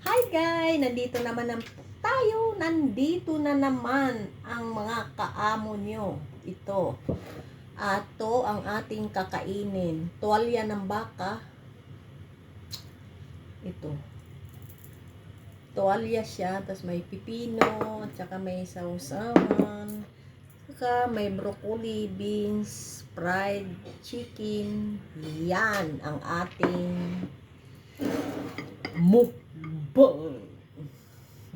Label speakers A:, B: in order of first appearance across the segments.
A: Hi guys! Nandito naman ang tayo. Nandito na naman ang mga kaamo nyo. Ito. Ato ang ating kakainin. Tuwalya ng baka. Ito. Tuwalya siya. Tapos may pipino. At saka may sausawan. Saka may broccoli, beans, fried chicken. Yan ang ating mukbang.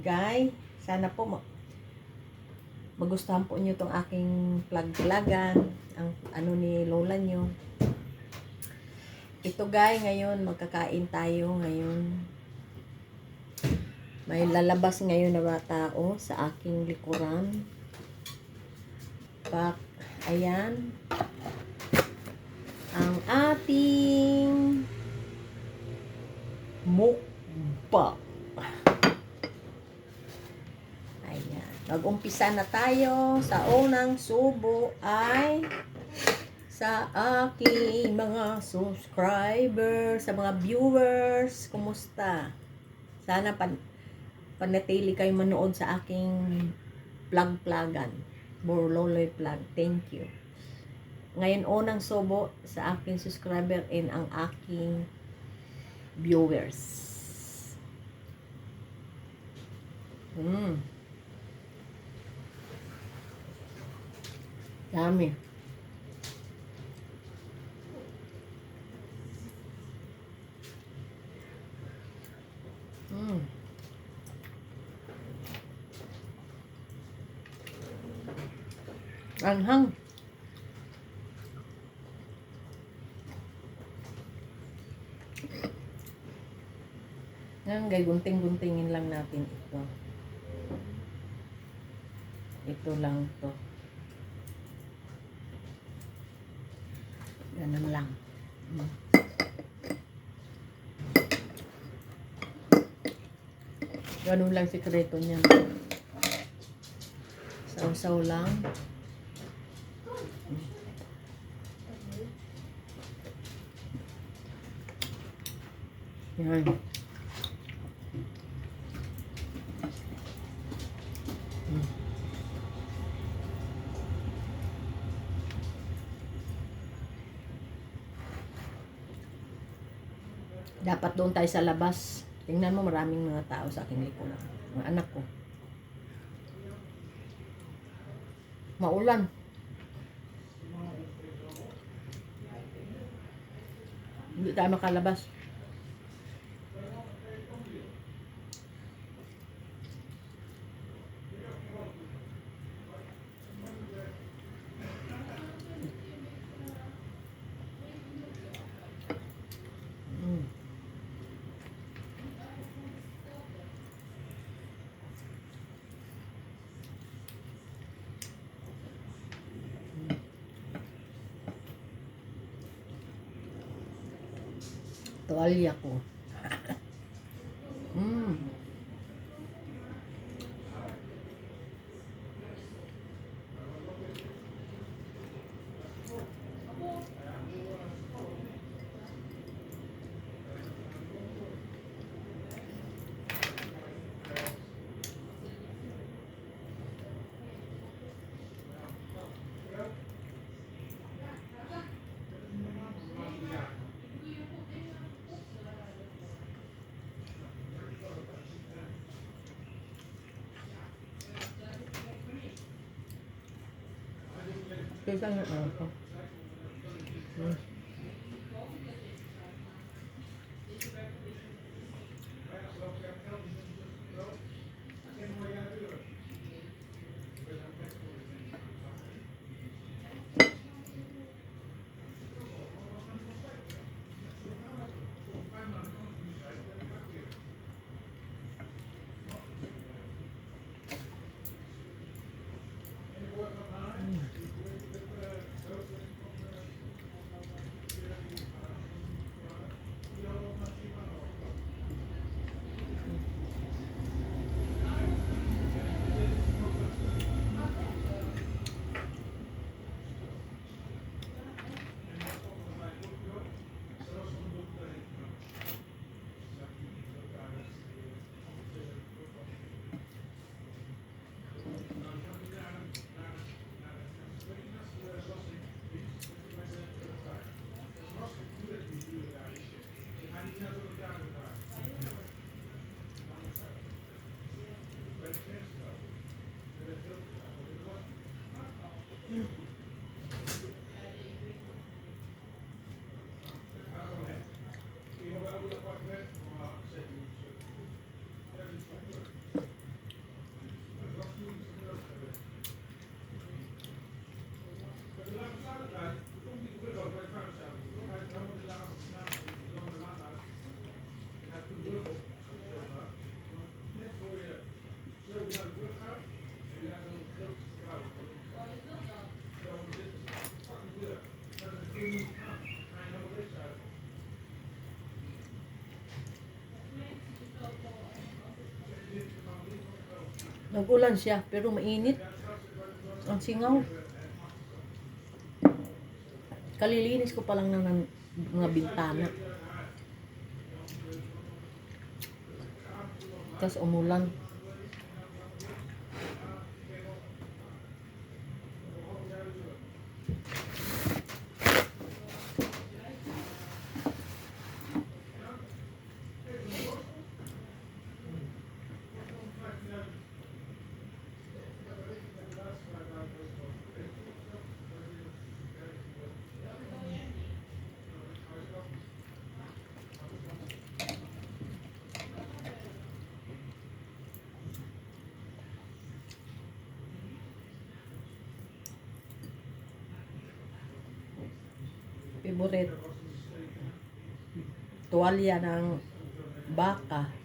A: Guys, sana po ma- magustuhan po nyo tong aking plug-plagan, ang ano ni lola nyo. Ito guys, ngayon magkakain tayo ngayon. May lalabas ngayon na mga tao sa aking likuran. Pak, ayan. Ang ating mukbang. Ayan. Mag-umpisa na tayo sa unang subo ay sa aking mga subscribers, sa mga viewers, kumusta? Sana pan panatili kayo manood sa aking plug-plagan. Borloloy plug. Thank you. Ngayon, unang subo sa aking subscriber and ang aking viewers. Mm. Dami. Mm. Anghang. Ngayon, gunting-guntingin lang natin ito. Ito lang to. Ganun lang. Mm. Ganun lang sikreto niya. Saw-saw lang. Yan. Dapat doon tayo sa labas. Tingnan mo maraming mga tao sa aking likuran. Mga anak ko. Maulan. Hindi tayo makalabas. Tuwalya ko. mm. Kaya nga ako. Mm. Mm-hmm.
B: Nag-ulan siya, pero mainit. Ang singaw. Kalilinis ko pa lang ng, mga bintana. Tapos umulan. Favorite. Tuwalya ng baka.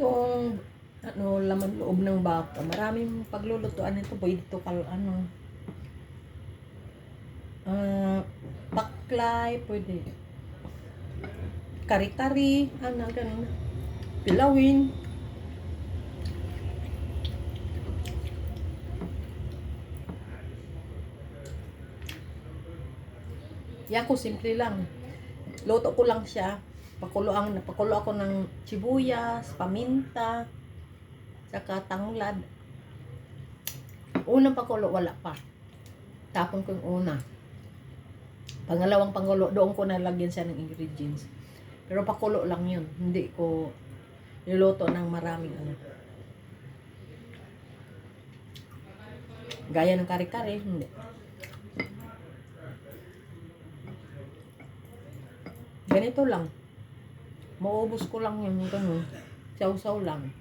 B: Itong ano, laman loob ng baka. Maraming paglulutuan nito. Pwede ito kal, ano, ah, baklay, pwede. Kari-kari, ano, ganun. Pilawin. Yan simple lang. Luto ko lang siya. Pakulo ang pakulo ako ng sibuyas, paminta, saka tanglad. Unang pakulo wala pa. Tapon ko yung una. Pangalawang pangulo, doon ko nalagyan siya ng ingredients. Pero pakulo lang yun. Hindi ko niluto ng maraming ano. Gaya ng kare-kare, hindi. Ganito lang. Maubos ko lang yung ganun. Saw-saw lang.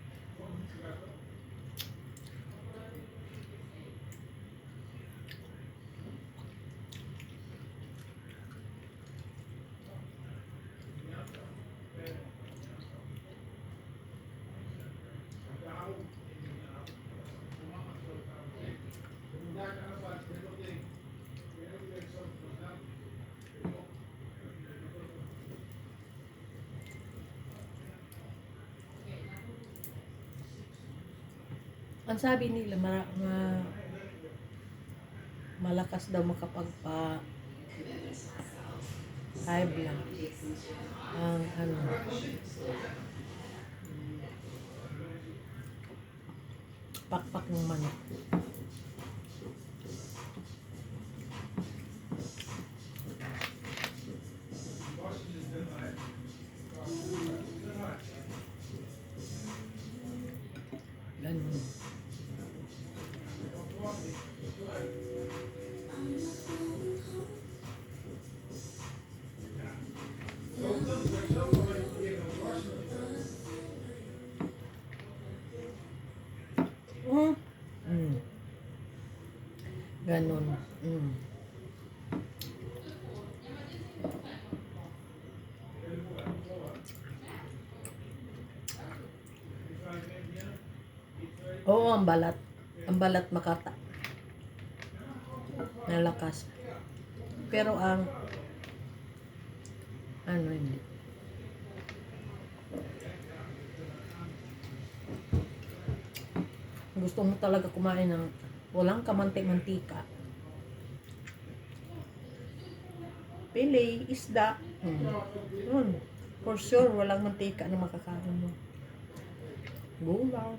B: Ang sabi nila, mara, ma, malakas daw makapagpa high blood. Ang ano, pakpak ng manok. Ganon. Mm. Oo, ang balat. Ang balat makata. Nalakas. Pero ang ano hindi. Gusto mo talaga kumain ng walang kamantik-mantika. Pili, isda. Hmm. Yun. For sure, walang mantika na makakain mo. Gulaw.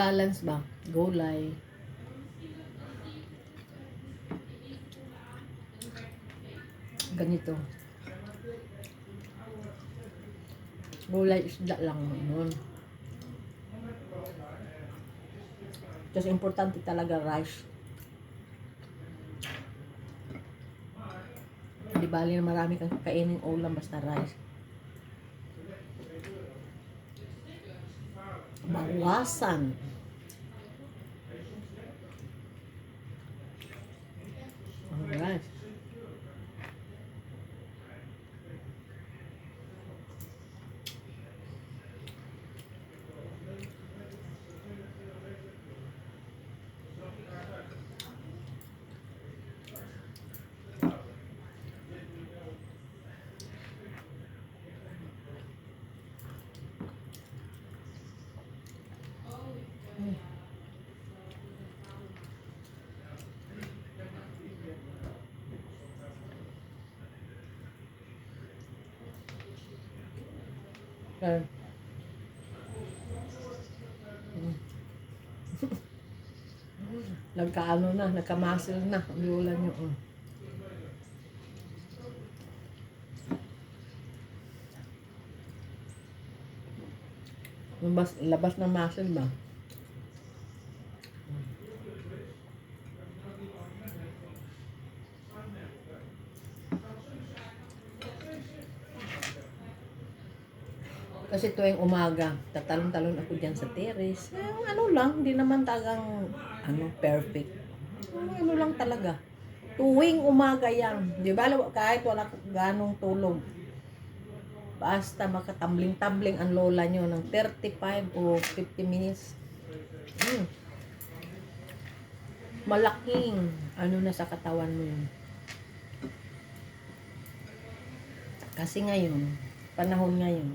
B: I-balance ba? Gulay. Ganito. Gulay isda lang yun. Kasi importante talaga rice. Di bali na marami kang kainin ulam basta rice. Bawasan. Alright. Okay. Nagkaano na, nagka-muscle na. Ang lula niyo. Oh. Labas, labas ng muscle ba? Kasi tuwing umaga, tatalon-talon ako dyan sa terrace. Eh, ano lang, hindi naman tagang ano, perfect. Ano, lang talaga. Tuwing umaga yan. Di ba, kahit wala ganong tulog. Basta makatambling-tambling ang lola nyo ng 35 o 50 minutes. Hmm. Malaking ano na sa katawan mo yun. Kasi ngayon, panahon ngayon,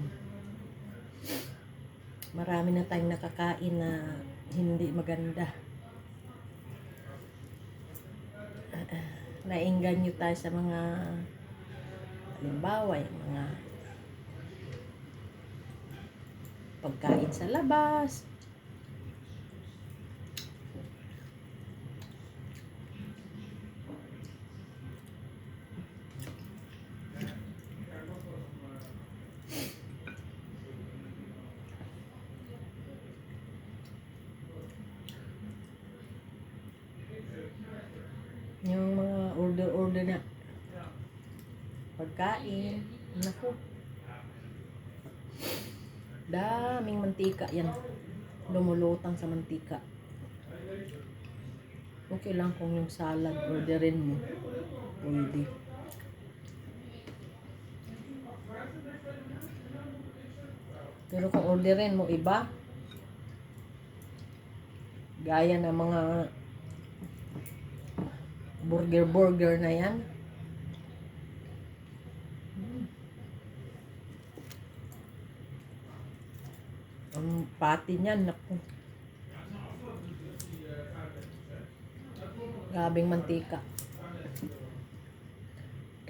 B: marami na tayong nakakain na hindi maganda. Naingganyo tayo sa mga halimbawa, yung mga pagkain sa labas. Yung mga order-order na pagkain. Naku. Daming mantika yan. Lumulutang sa mantika. Okay lang kung yung salad orderin mo. Pwede. Pero kung orderin mo iba, gaya ng mga burger-burger na yan, Ang pati niyan, naku. Grabing mantika.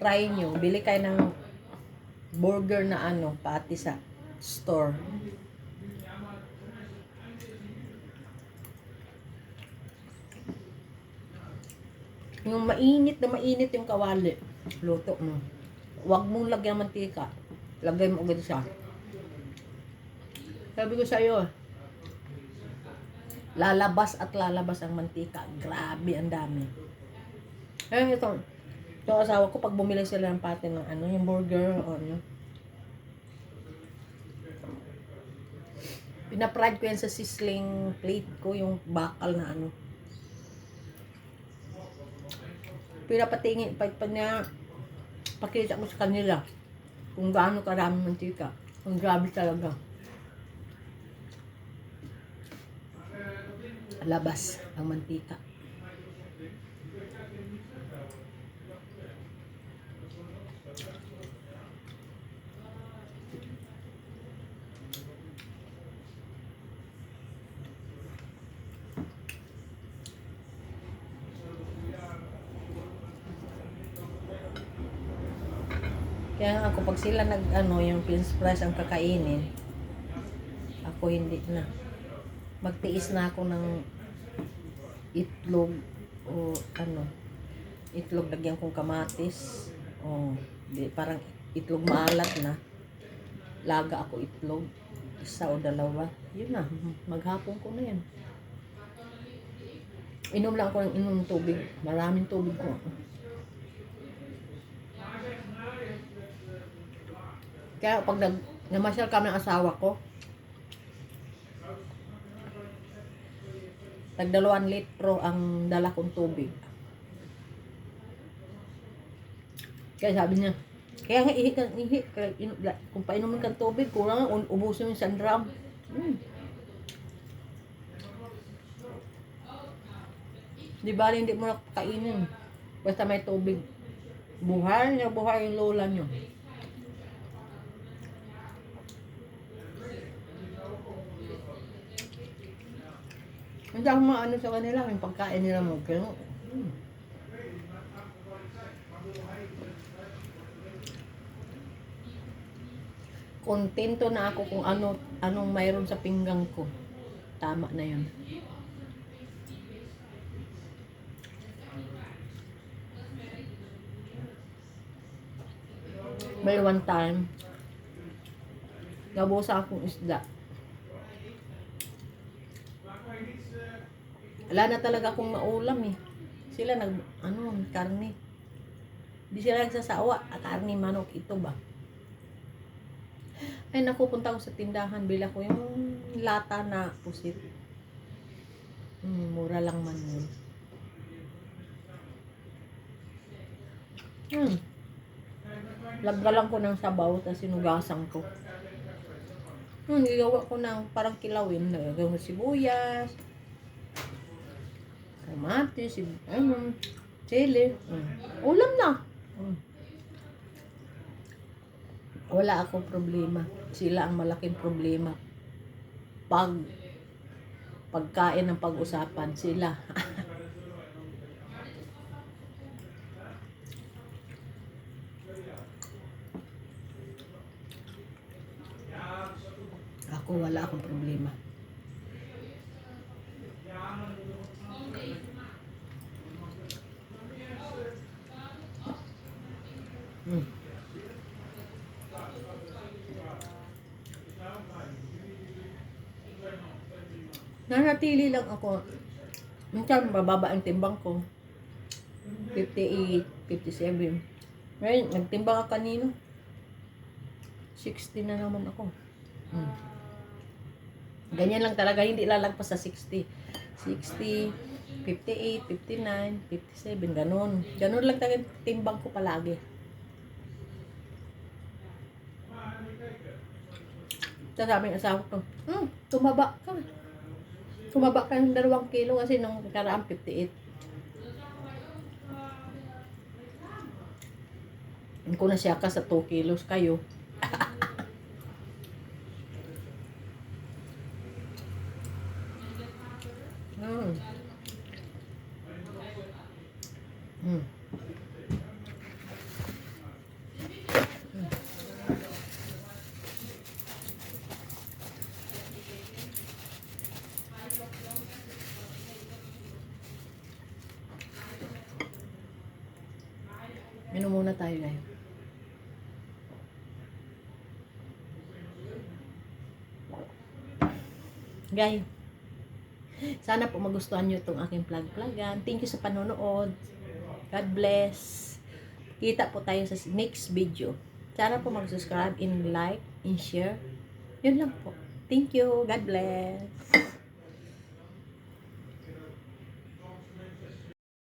B: Try nyo. Bili kayo ng burger na ano, pati sa store. Yung mainit na mainit yung kawali. Luto mo. Huwag mong lagyan mantika. Lagay mo agad siya. Sabi ko sa iyo, lalabas at lalabas ang mantika. Grabe, ang dami. Ayun ito. Ito asawa ko, pag bumili sila ng pati ng ano, yung burger o ano. Pinapride ko yan sa sisling plate ko, yung bakal na ano. Pinapatingin, pa, pa niya, pakita ko sa kanila kung gaano karami mantika. Ang grabe talaga. Labas ang mantika. Kaya ako, pag sila nag, ano, yung Prince Price ang kakainin, ako hindi na magtiis na ako ng itlog o ano itlog lagyan kong kamatis. O di, parang itlog maalat na. Laga ako itlog isa o dalawa. Yun na maghapon ko na yan inom lang ako ng inom tubig. Maraming tubig ko. Kaya pag nag namasyal kami ng asawa ko Tagdalawan litro ang dala kong tubig. Kaya sabi niya, kaya nga ihi kang ihi. Kaya in, kung painumin kang tubig, kurang nga, ubusin yung isang drum. Hmm. Di ba hindi mo na kainin. Basta may tubig. Buhay niya, buhay yung lola niyo. Hindi ako maano sa kanila, yung pagkain nila mo. Kaya, hmm. Kontento na ako kung ano anong mayroon sa pinggang ko. Tama na yun. May one time, nabusa akong isda. Wala na talaga akong maulam eh. Sila nag, ano, karne. Di sila nagsasawa. Ah, Karne, manok, ito ba?
A: Ay, nakupunta ko sa tindahan, bila ko yung lata na pusit. Mm, mura lang man yun. Hmm. Laggalan ko ng sabaw, tapos sinugasan ko. Hmm, gigawa ko ng parang kilawin. Nagagawin ko sibuyas, kamatis, sib ano, chili. Hmm. Ulam na. Hmm. Wala akong problema. Sila ang malaking problema. Pag pagkain ng pag-usapan sila. Ako wala akong problema. Hmm. Nanatili lang ako. Minsan mababa ang timbang ko. 58, 57. Ngayon, nagtimbang ako kanino. 60 na naman ako. Hmm. Ganyan lang talaga, hindi lalagpas sa 60. 60, 58, 59, 57, ganun. Ganun lang talaga timbang ko palagi. Tapos sabi ng asawa ko, hmm, tumaba ka. Tumaba ka ng dalawang kilo kasi nung karaan 58. Kung na siya ka sa 2 kilos kayo. Mm. Mm. Minom muna tayo guys. Guys, sana po magustuhan nyo itong aking plug-plugan. Thank you sa panonood. God bless. Kita po tayo sa next video. Sana po mag-subscribe and like and share. Yun lang po. Thank you. God bless.